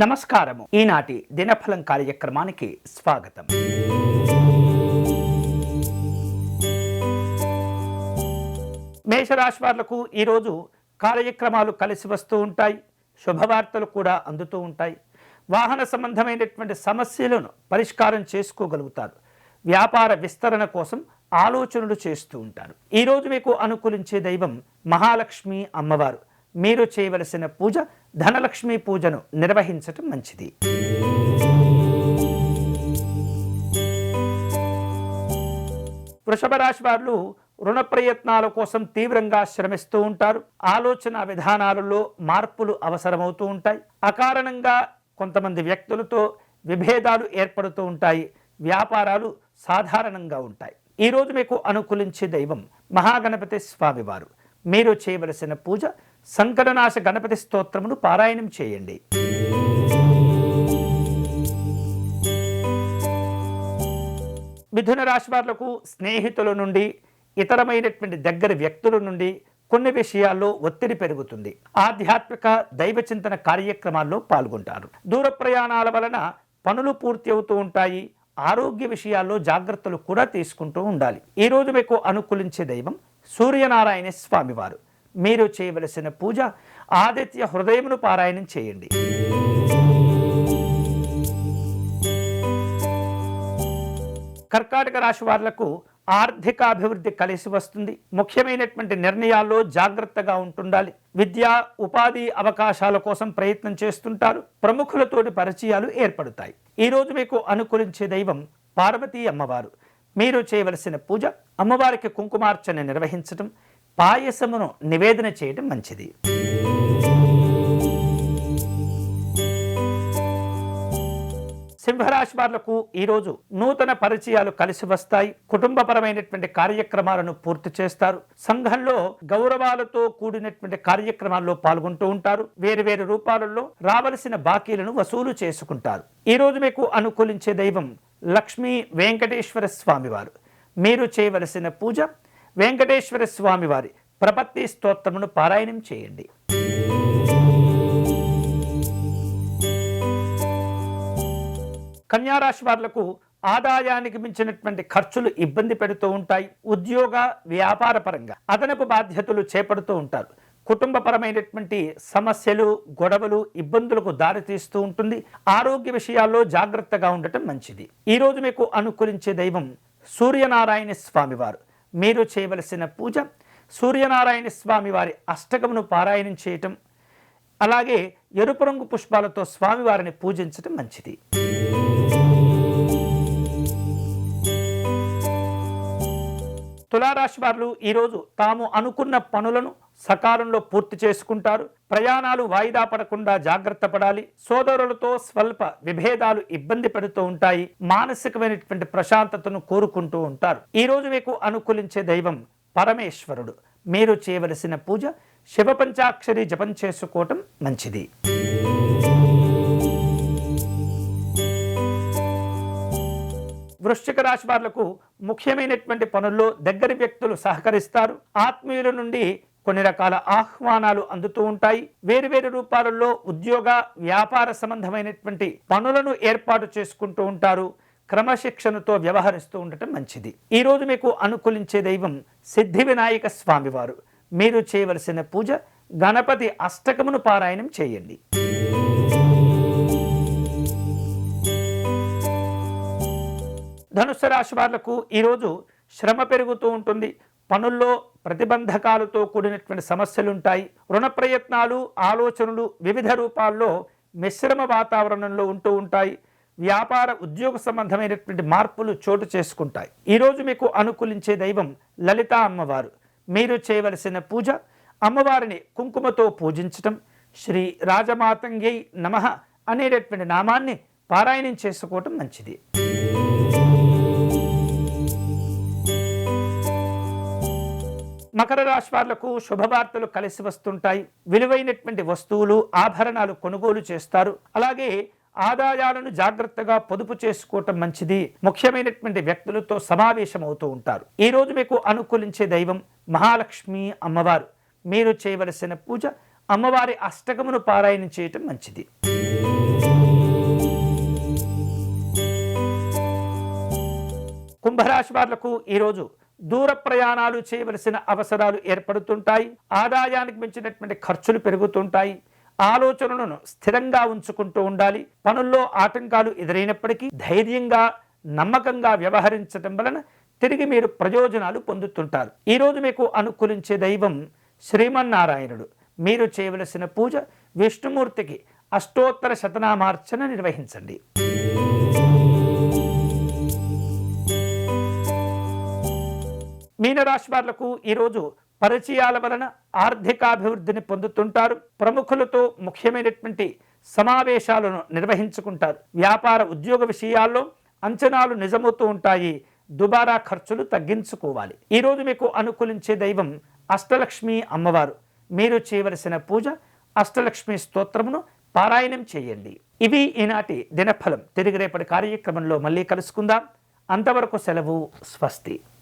నమస్కారము. ఈనాటి దినఫలం కార్యక్రమానికి స్వాగతం. మేషరాశి వాళ్ళకు ఈరోజు కార్యక్రమాలు కలిసి వస్తూ ఉంటాయి. శుభవార్తలు కూడా అందుతూ ఉంటాయి. వాహన సంబంధమైనటువంటి సమస్యలను పరిష్కారం చేసుకోగలుగుతారు. వ్యాపార విస్తరణ కోసం ఆలోచనలు చేస్తూ ఉంటారు. ఈరోజు మీకు అనుకూలించే దైవం మహాలక్ష్మి అమ్మవారు. మీరు చేయవలసిన పూజ ధనలక్ష్మి పూజను నిర్వహించటం మంచిది. వృషభ రాశి వారు రుణ ప్రయత్నాల కోసం తీవ్రంగా శ్రమిస్తూ ఉంటారు. ఆలోచన విధానాలలో మార్పులు అవసరమవుతూ ఉంటాయి. అకారణంగా కొంతమంది వ్యక్తులతో విభేదాలు ఏర్పడుతూ ఉంటాయి. వ్యాపారాలు సాధారణంగా ఉంటాయి. ఈరోజు మీకు అనుకూలించే దైవం మహాగణపతి స్వామివారు మీరు చేయవలసిన పూజ సంకటనాశ గణపతి స్తోత్రమును పారాయణం చేయండి. మిథున రాశి వారులకు స్నేహితుల నుండి ఇతరమైనటువంటి దగ్గర వ్యక్తుల నుండి కొన్ని విషయాల్లో ఒత్తిడి పెరుగుతుంది. ఆధ్యాత్మిక దైవ చింతన కార్యక్రమాల్లో పాల్గొంటారు. దూర ప్రయాణాల వలన పనులు పూర్తి అవుతూ ఉంటాయి. ఆరోగ్య విషయాల్లో జాగ్రత్తలు కూడా తీసుకుంటూ ఉండాలి. ఈ రోజు మీకు అనుకూలించే దైవం సూర్యనారాయణ స్వామివారు మీరు చేయవలసిన పూజ ఆదిత్య హృదయమును పారాయణం చేయండి. కర్కాటక రాశి వాళ్ళకు ఆర్థిక అభివృద్ధి కలిసి వస్తుంది. ముఖ్యమైనటువంటి నిర్ణయాల్లో జాగ్రత్తగా ఉంటుండాలి. విద్యా ఉపాధి అవకాశాల కోసం ప్రయత్నం చేస్తుంటారు. ప్రముఖులతోటి పరిచయాలు ఏర్పడతాయి. ఈ రోజు మీకు అనుకూలించే దైవం పార్వతీ అమ్మవారు. మీరు చేయవలసిన పూజ అమ్మవారికి కుంకుమార్చన నిర్వహించడం పాయసమును నివేదన చేయడం మంచిది. సింహరాశి వాళ్ళకు ఈరోజు నూతన పరిచయాలు కలిసి వస్తాయి. కుటుంబపరమైనటువంటి కార్యక్రమాలను పూర్తి చేస్తారు. సంఘంలో గౌరవాలతో కూడినటువంటి కార్యక్రమాల్లో పాల్గొంటూ ఉంటారు. వేరు వేరు రూపాలలో రావలసిన బాకీలను వసూలు చేసుకుంటారు. ఈ రోజు మీకు అనుకూలించే దైవం లక్ష్మీ వెంకటేశ్వర స్వామివారు. మీరు చేయవలసిన పూజ వెంకటేశ్వర స్వామివారి ప్రపత్తి స్తోత్రమును పారాయణం చేయండి. కన్యారాశి వారులకు ఆదాయానికి మించినటువంటి ఖర్చులు ఇబ్బంది పెడుతూ ఉంటాయి. ఉద్యోగ వ్యాపార పరంగా అదనపు బాధ్యతలు చేపడుతూ ఉంటారు. కుటుంబపరమైనటువంటి సమస్యలు గొడవలు ఇబ్బందులకు దారితీస్తూ ఉంటుంది. ఆరోగ్య విషయాల్లో జాగ్రత్తగా ఉండటం మంచిది. ఈరోజు మీకు అనుకూలించే దైవం సూర్యనారాయణ స్వామివారు. మీరు చేయవలసిన పూజ సూర్యనారాయణ స్వామివారి అష్టకమును పారాయణం చేయటం అలాగే ఎరుపు రంగు పుష్పాలతో స్వామివారిని పూజించటం మంచిది. తులారాశి వారు ఈరోజు తాము అనుకున్న పనులను సకాలంలో పూర్తి చేసుకుంటారు. ప్రయాణాలు వాయిదా పడకుండా జాగ్రత్త పడాలి. సోదరులతో స్వల్ప విభేదాలు ఇబ్బంది పెడుతూ ఉంటాయి. మానసికమైనటువంటి ప్రశాంతతను కోరుకుంటూ ఉంటారు. ఈ రోజు మీకు అనుకూలించే దైవం పరమేశ్వరుడు. మీరు చేయవలసిన పూజ శివ పంచాక్షరి జపం చేసుకోవటం మంచిది. వృశ్చిక రాశి వాళ్ళకు ముఖ్యమైనటువంటి పనుల్లో దగ్గరి వ్యక్తులు సహకరిస్తారు. ఆత్మీయుల నుండి కొన్ని రకాల ఆహ్వానాలు అందుతూ ఉంటాయి. వేరువేరు రూపాలలో ఉద్యోగ వ్యాపార సంబంధమైనటువంటి పనులను ఏర్పాటు చేసుకుంటూ ఉంటారు. క్రమశిక్షణతో వ్యవహరిస్తూ ఉండటం మంచిది. ఈ రోజు మీకు అనుకూలించే దైవం సిద్ధి వినాయక స్వామివారు. మీరు చేయవలసిన పూజ గణపతి అష్టకమును పారాయణం చేయండి. ధనుస్సు రాశి వాళ్ళకు ఈరోజు శ్రమ పెరుగుతూ ఉంటుంది. పనుల్లో ప్రతిబంధకాలతో కూడినటువంటి సమస్యలుంటాయి. రుణ ప్రయత్నాలు ఆలోచనలు వివిధ రూపాల్లో మిశ్రమ వాతావరణంలో ఉంటూ ఉంటాయి. వ్యాపార ఉద్యోగ సంబంధమైనటువంటి మార్పులు చోటు చేసుకుంటాయి. ఈరోజు మీకు అనుకూలించే దైవం లలిత అమ్మవారు. మీరు చేయవలసిన పూజ అమ్మవారిని కుంకుమతో పూజించటం శ్రీ రాజమాతంగై నమః అనేటటువంటి నామాన్ని పారాయణం చేసుకోవటం మంచిది. మకర రాశి వాళ్ళకు శుభవార్తలు కలిసి వస్తుంటాయి. విలువైనటువంటి వస్తువులు ఆభరణాలు కొనుగోలు చేస్తారు. అలాగే ఆదాయాలను జాగ్రత్తగా పొదుపు చేసుకోవటం మంచిది. ముఖ్యమైనటువంటి వ్యక్తులతో సమావేశమవుతూ ఉంటారు. ఈరోజు మీకు అనుకూలించే దైవం మహాలక్ష్మి అమ్మవారు. మీరు చేయవలసిన పూజ అమ్మవారి అష్టకమును పారాయణం చేయటం మంచిది. కుంభరాశి వాళ్ళకు ఈరోజు దూర ప్రయాణాలు చేయవలసిన అవసరాలు ఏర్పడుతుంటాయి ఆదాయానికి మించినటువంటి ఖర్చులు పెరుగుతుంటాయి. ఆలోచనలను స్థిరంగా ఉంచుకుంటూ ఉండాలి. పనుల్లో ఆటంకాలు ఎదురైనప్పటికీ ధైర్యంగా నమ్మకంగా వ్యవహరించడం వలన తిరిగి మీరు ప్రయోజనాలు పొందుతుంటారు. ఈరోజు మీకు అనుకూలించే దైవం శ్రీమన్నారాయణుడు. మీరు చేయవలసిన పూజ విష్ణుమూర్తికి అష్టోత్తర శతనామార్చన నిర్వహించండి. మీనరాశి వాళ్ళకు ఈరోజు పరిచయాల వలన ఆర్థికాభివృద్ధిని పొందుతుంటారు. ప్రముఖులతో ముఖ్యమైనటువంటి సమావేశాలను నిర్వహించుకుంటారు. వ్యాపార ఉద్యోగ విషయాల్లో అంచనాలు నిజమవుతూ ఉంటాయి. దుబారా ఖర్చులు తగ్గించుకోవాలి. ఈరోజు మీకు అనుకూలించే దైవం అష్టలక్ష్మి అమ్మవారు. మీరు చేయవలసిన పూజ అష్టలక్ష్మి స్తోత్రమును పారాయణం చేయండి. ఇవి ఈనాటి దినఫలం. తిరిగి రేపటి కార్యక్రమంలో మళ్ళీ కలుసుకుందాం. అంతవరకు సెలవు స్వస్తి.